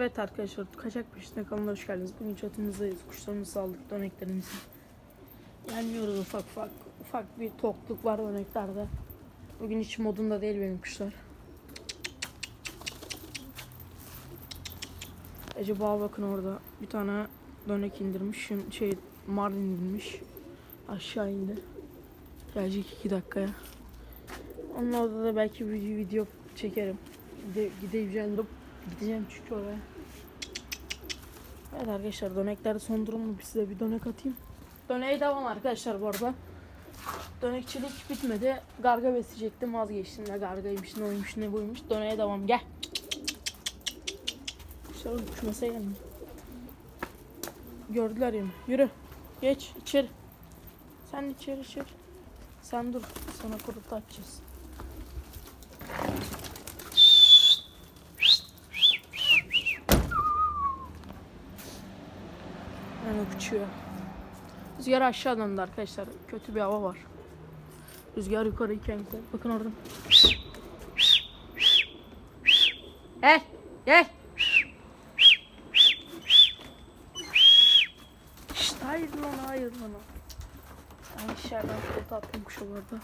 Evet arkadaşlar kaçak peşinde kanalına hoş geldiniz. Bugün çatımızdayız. Kuşlarımızı saldık döneklerimizi. Yenmiyoruz ufak ufak. Ufak bir tokluk var döneklerde. Bugün hiç modunda değil benim kuşlar. Acaba bakın orada bir tane dönek indirmiş. Şey mardin indirmiş. Aşağı indi. Gelecek iki dakikaya. Onun orada da belki bir video çekerim. Gide, gideceğim, gideceğim çünkü oraya. Evet arkadaşlar döneklerde son durumu size bir dönek atayım. Döneğe devam arkadaşlar bu arada. Dönekçilik bitmedi. Garga besleyecektim vazgeçtim ne gargaymış ne oymuş ne buymuş. Döneğe devam gel. Kuşlar uçmasaya gelmiyor. Gördüler ya. Yürü. Geç içeri. Sen içeri içeri. Sen dur. Sana kurutu açacağız. Yani uçuyor. Rüzgar aşağı döndü arkadaşlar. Kötü bir hava var. Rüzgar yukarıyken de. Bakın orada. Gel. Gel. Hayır lan hayır lan. Ben dışarıdan foto attım kuşa bu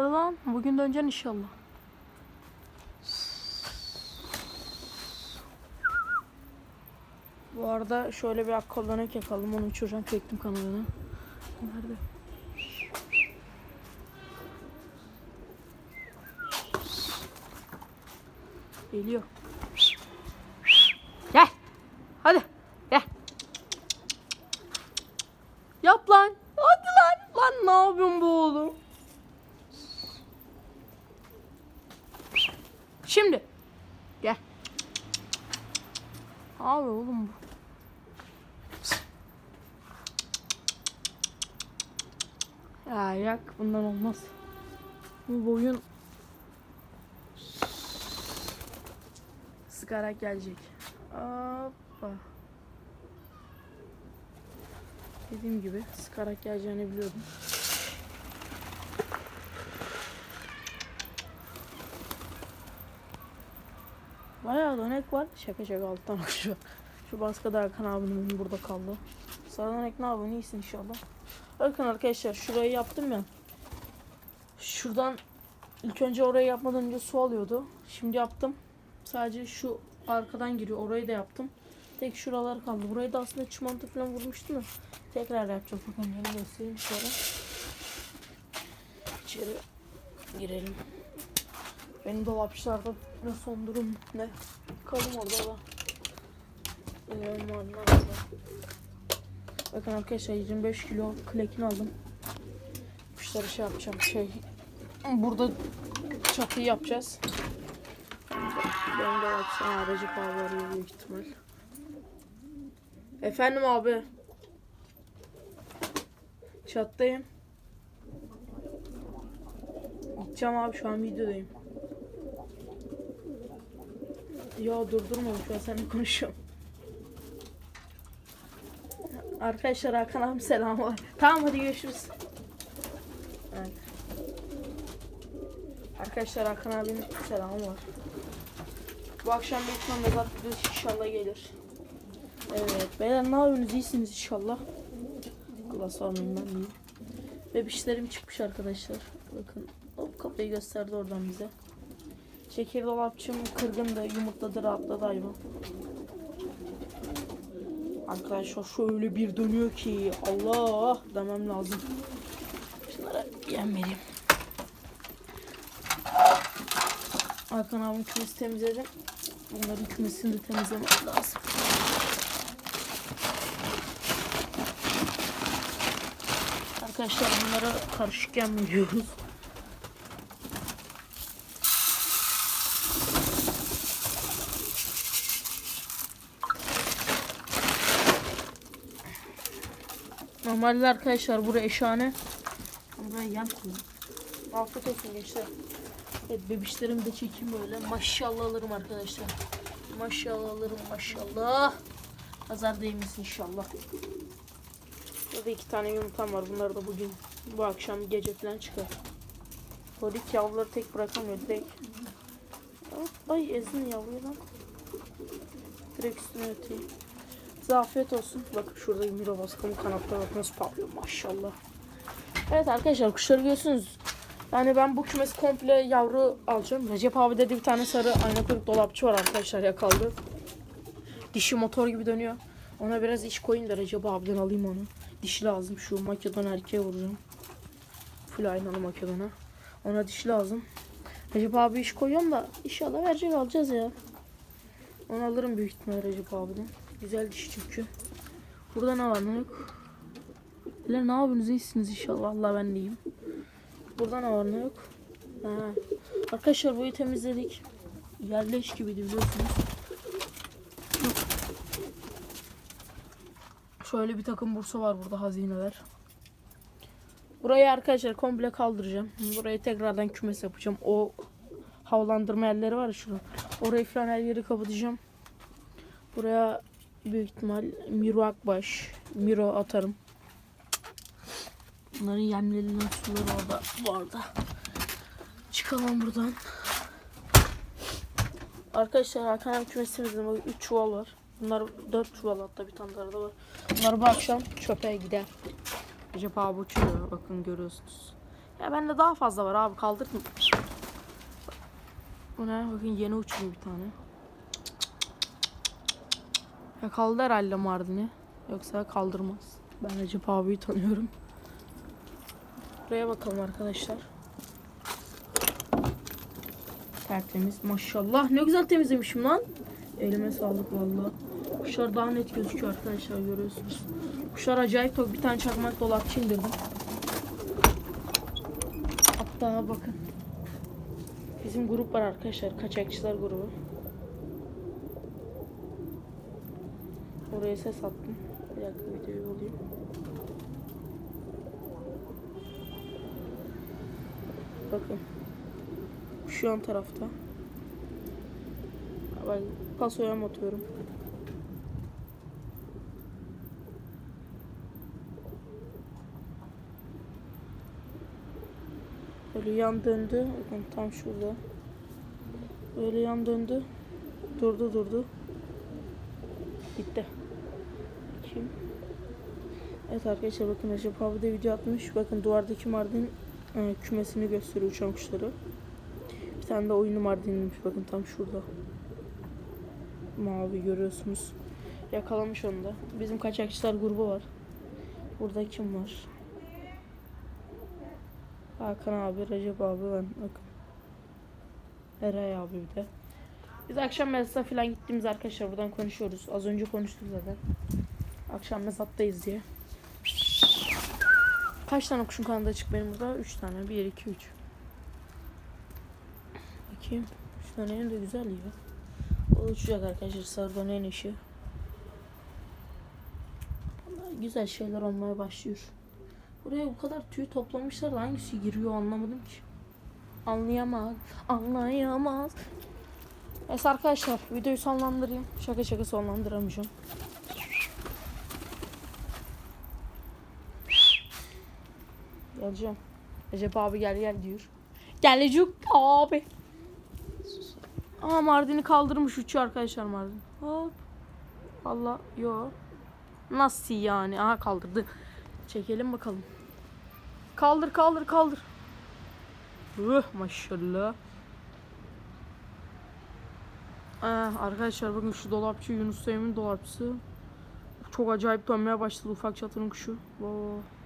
Hadi lan bugün döneceksin inşallah. Bu arada şöyle bir akkoldanak yakalım onu uçuracağım çektim kanalına. Nerede? Geliyor. Gel. Hadi. Gel. Yap lan. Hadi lan. Lan ne yapıyorsun bu oğlum? Şimdi. Gel. Abi oğlum bu. Ya yak bundan olmaz. Bu boyun sıkarak gelecek. Hoppa. Dediğim gibi sıkarak geleceğini biliyordum. Bayağı dönek var. Şaka şaka alttan şu. Şu baskıda Hakan abinin burada kaldı. Sarı dönek ne yapıyorsun? İyisin inşallah. Bakın arkadaşlar şurayı yaptım ya. Şuradan ilk önce orayı yapmadan önce su alıyordu. Şimdi yaptım. Sadece şu arkadan giriyor. Orayı da yaptım. Tek şuralar kaldı. Burayı da aslında çimento falan vurmuştum da. Tekrar yapacağım. Bakın yanı göstereyim şöyle. İçeri girelim. Benim dolapçılarda ne son durum ne? Kalım orada da. Bilmiyorum var nerede. Bakın arkadaşlar 25 kilo klekin aldım. Kuşları şey yapacağım şey. Burada çatıyı yapacağız. Benim dolapçı aracı abi arıyor büyük ihtimal. Efendim abi. Çattayım. Gideceğim abi şu an videodayım. Ya durdurma şu an seninle konuşuyorum. Arkadaşlar Hakan abi selam var. Tamam hadi görüşürüz. Evet. Arkadaşlar Hakan abinin selamı var. Bu akşam büyük ihtimalle mezar inşallah gelir. Evet beyler ne yapıyorsunuz iyisiniz inşallah. Allah sormayın ben iyiyim. Bebişlerim çıkmış arkadaşlar. Bakın hop kapıyı gösterdi oradan bize. Şeker dolapçım kırgındı, yumurtladı, rahatladı hayvan. Arkadaşlar şöyle bir dönüyor ki Allah demem lazım. Şunlara yem vereyim. Hakan abim kümesi temizledim. Bunların kümesini de temizlemek lazım. Arkadaşlar bunlara karışık yem. Normalde arkadaşlar buraya eşhane. Buraya yan koyun. Afiyet olsun gençler. Evet bebişlerimi de çekeyim böyle. Maşallah alırım arkadaşlar. Maşallah alırım maşallah. Nazar değmesin inşallah. Burada iki tane yumurtam var. Bunları da bugün bu akşam gece falan çıkar. Polik yavruları tek bırakamıyor direkt. Ay ezdin yavruyu lan. Direkt üstüne öteyim. Size afiyet olsun. Bakın şurada Miro baskımın kanatları bak nasıl parlıyor maşallah. Evet arkadaşlar kuşları görüyorsunuz. Yani ben bu kümesi komple yavru alacağım. Recep abi dedi bir tane sarı ayna kuyruk dolapçı var arkadaşlar yakaldı. Dişi motor gibi dönüyor. Ona biraz iş koyayım da Recep abiden alayım onu. Dişi lazım şu Makedon erkeğe vuracağım. Full aynalı Makedon'a. Ona dişi lazım. Recep abi iş koyuyorum da inşallah verecek alacağız ya. Onu alırım büyük ihtimalle Recep abiden. Güzel dişi çünkü. Burada ne var ne yok. Beyler ne yapıyorsunuz iyisiniz inşallah. Allah ben de iyiyim. Burada ne var ne yok. Ha. Arkadaşlar burayı temizledik. Yerleş gibiydi biliyorsunuz. Şöyle bir takım bursa var burada hazineler. Burayı arkadaşlar komple kaldıracağım. Burayı tekrardan kümes yapacağım. O havalandırma yerleri var ya şurada. Orayı falan her yeri kapatacağım. Buraya büyük ihtimal Miro Akbaş, Miro atarım. Bunların yemlerinin suları orada bu arada. Çıkalım buradan. Arkadaşlar Hakan abi kümesimizde 3 çuval var. Bunlar 4 çuval hatta bir tane daha da var. Bunlar bu akşam çöpe gider. Recep abi uçuyor bakın görüyorsunuz. Ya bende daha fazla var abi kaldırdım. Bu ne? Bakın yeni uçuyor bir tane. Ya kaldı herhalde Mardin'i. Yoksa kaldırmaz. Ben Recep abiyi tanıyorum. Buraya bakalım arkadaşlar. Tertemiz maşallah. Ne güzel temizlemişim lan. Elime sağlık valla. Kuşlar daha net gözüküyor arkadaşlar görüyorsunuz. Kuşlar acayip tok. Bir tane çakmak dolapçı indirdim. Hatta bakın. Bizim grup var arkadaşlar. Kaçakçılar grubu. Oraya ses attım. Bir dakika videoyu bulayım. Bakın. Şu an tarafta. Ben pasoya mı atıyorum? Böyle yan döndü. Bakın tam şurada. Böyle yan döndü. Durdu durdu. Gitti. Kim? Evet arkadaşlar bakın Recep abi de video atmış. Bakın duvardaki Mardin e, kümesini gösteriyor uçan kuşları. Bir tane de oyunu Mardin'miş bakın tam şurada. Mavi görüyorsunuz. Yakalamış onu da. Bizim kaçakçılar grubu var. Burada kim var? Hakan abi, Recep abi ben. Bakın. Eray abi bir de. Biz akşam mezata falan gittiğimiz arkadaşlar buradan konuşuyoruz. Az önce konuştuk zaten. Akşam mezattayız diye. Kaç tane kuşun kanadı açık benim burada? 3 tane. 1, 2, 3. Bakayım. Şu tanenin de güzel ya. O uçacak arkadaşlar. En işi. Vallahi Güzel şeyler olmaya başlıyor. Buraya bu kadar tüy toplamışlar da hangisi giriyor anlamadım ki. Anlayamaz. Anlayamaz. Evet arkadaşlar videoyu sonlandırayım. Şaka şaka sonlandıramayacağım. Geleceğim. Recep abi gel gel diyor. Gelecek abi. Aa Mardin'i kaldırmış uçuyor arkadaşlar Mardin. Hop. Allah yo. Nasıl yani? Aha kaldırdı. Çekelim bakalım. Kaldır kaldır kaldır. Uh, maşallah. Aa, arkadaşlar bakın şu dolapçı Yunus Emre'nin dolapçısı. Çok acayip dönmeye başladı ufak çatının kuşu. Wow.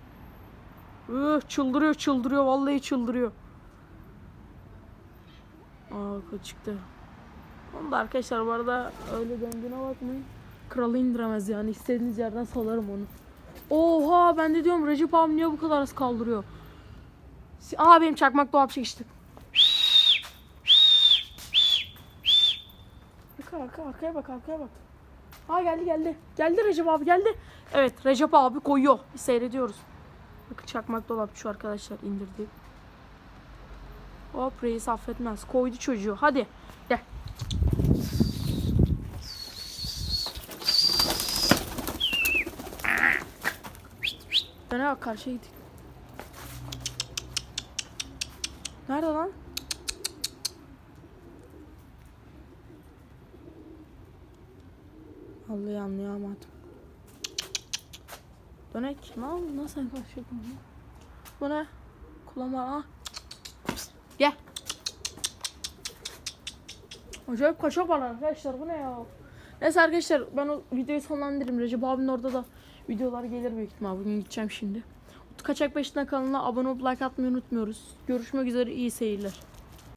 Üh, çıldırıyor çıldırıyor vallahi çıldırıyor. Aa çıktı. Onu da arkadaşlar bu arada öyle döndüğüne bakmayın. Kralı indiremez yani istediğiniz yerden salarım onu. Oha ben de diyorum Recep abi niye bu kadar az kaldırıyor. Aa benim çakmak dolap çekişti. Arka, arka, arkaya bak arkaya bak. Aa geldi geldi. Geldi Recep abi geldi. Evet Recep abi koyuyor. Seyrediyoruz. Çakmak dolap şu arkadaşlar indirdi. Hop reis affetmez. Koydu çocuğu. Hadi. Gel. Döne bak karşıya gittik. Nerede lan? Vallahi anlayamadım. Dönek. Ne oldu? Nasıl yaklaşıyor bunu? Bu ne? Kulağıma. Ah. Gel. Acayip kaçak var arkadaşlar. Bu ne ya? Neyse arkadaşlar ben o videoyu sonlandırırım. Recep abinin orada da videolar gelir büyük ihtimal. Bugün gideceğim şimdi. Kaçak Beşiktaş kanalına abone olup like atmayı unutmuyoruz. Görüşmek üzere iyi seyirler.